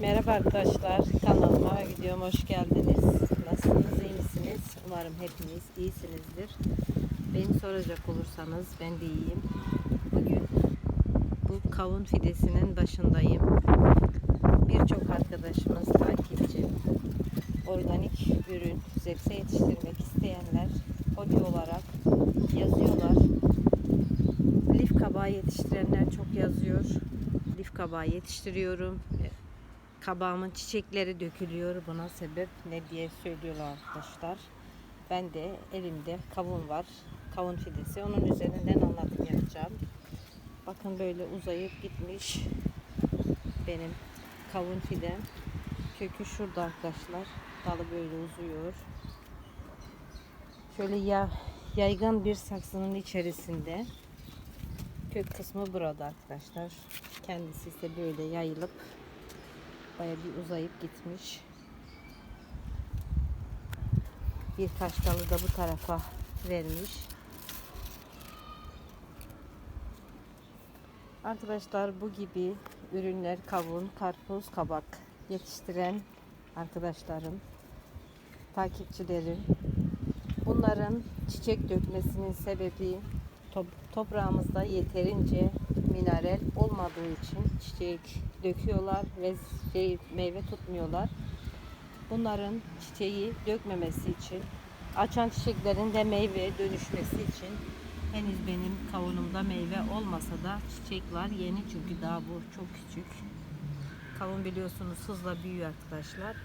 Merhaba arkadaşlar, kanalıma, videoma hoş geldiniz. Nasılsınız, iyi misiniz? Umarım hepiniz iyisinizdir. Beni soracak olursanız ben de iyiyim. Bugün bu kavun fidesinin başındayım. Birçok arkadaşımız takipçi. Organik ürün, zepse yetiştirmek isteyenler hobi olarak yazıyorlar. Lif kabağı yetiştirenler çok yazıyor. Lif kabağı yetiştiriyorum. Kabağımın çiçekleri dökülüyor. Buna sebep ne diye söylüyorlar arkadaşlar. Ben de elimde kavun var. Kavun fidesi. Onun üzerinden anlatım yapacağım. Bakın böyle uzayıp gitmiş benim kavun fidem. Kökü şurada arkadaşlar. Dalı böyle uzuyor. Şöyle ya, yaygan bir saksının içerisinde kök kısmı burada arkadaşlar. Kendisi ise böyle yayılıp baya bir uzayıp gitmiş. Birkaç dalı da bu tarafa vermiş. Arkadaşlar bu gibi ürünler kavun, karpuz, kabak yetiştiren arkadaşlarım, takipçilerim. Bunların çiçek dökmesinin sebebi top- toprağımızda yeterince olmadığı için çiçek döküyorlar ve şey, meyve tutmuyorlar. Bunların çiçeği dökmemesi için, açan çiçeklerin de meyveye dönüşmesi için henüz benim kavunumda meyve olmasa da çiçek var. Yeni çünkü daha bu çok küçük. Kavun biliyorsunuz hızla büyüyor arkadaşlar.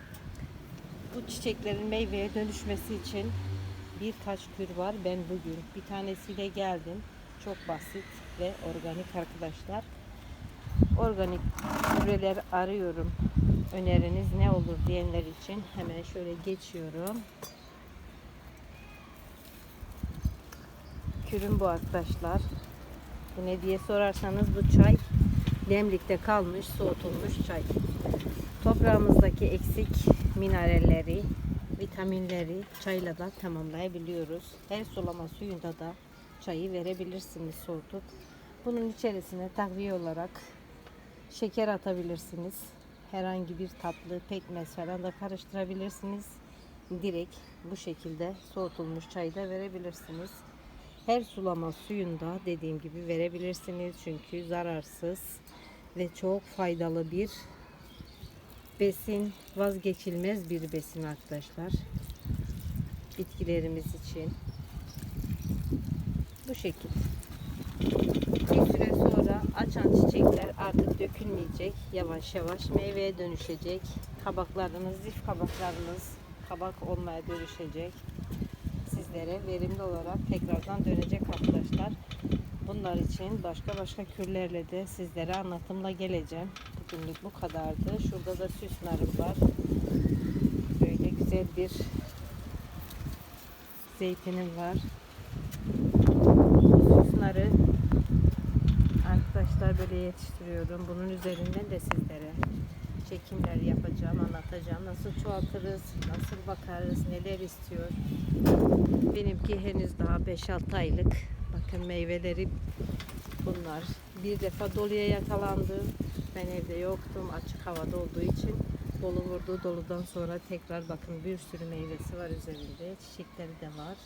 Bu çiçeklerin meyveye dönüşmesi için birkaç kür var. Ben bugün bir tanesiyle geldim. Çok basit ve organik arkadaşlar. Organik gübreler arıyorum. Öneriniz ne olur diyenler için hemen şöyle geçiyorum. Kürüm bu arkadaşlar. Bu ne diye sorarsanız bu çay demlikte kalmış, soğutulmuş çay. Toprağımızdaki eksik mineralleri, vitaminleri çayla da tamamlayabiliyoruz. Her sulama suyunda da çayı verebilirsiniz soğutup. Bunun içerisine takviye olarak şeker atabilirsiniz. Herhangi bir tatlı, pekmez falan da karıştırabilirsiniz. Direkt bu şekilde soğutulmuş çayı da verebilirsiniz. Her sulama suyunda dediğim gibi verebilirsiniz. Çünkü zararsız ve çok faydalı bir besin, vazgeçilmez bir besin arkadaşlar. Bitkilerimiz için. Bu şekil. Bir süre açan çiçekler artık dökülmeyecek. Yavaş yavaş meyveye dönüşecek. Kabaklarınız, zif kabaklarınız kabak olmaya dönüşecek. Sizlere verimli olarak tekrardan dönecek arkadaşlar. Bunlar için başka başka kürlerle de sizlere anlatımla geleceğim. Bugünlük bu kadardı. Şurada da süs narım var. Böyle güzel bir zeytinim var. Süs narı arkadaşlar böyle yetiştiriyorum. Bunun üzerinden de sizlere çekimler yapacağım, anlatacağım. Nasıl çoğaltırız, nasıl bakarız, neler istiyor. Benimki henüz daha 5-6 aylık. Bakın meyveleri bunlar. Bir defa doluya yakalandı. Ben evde yoktum. Açık havada olduğu için dolu vurdu. Doludan sonra tekrar bakın bir sürü meyvesi var üzerinde. Çiçekleri de var.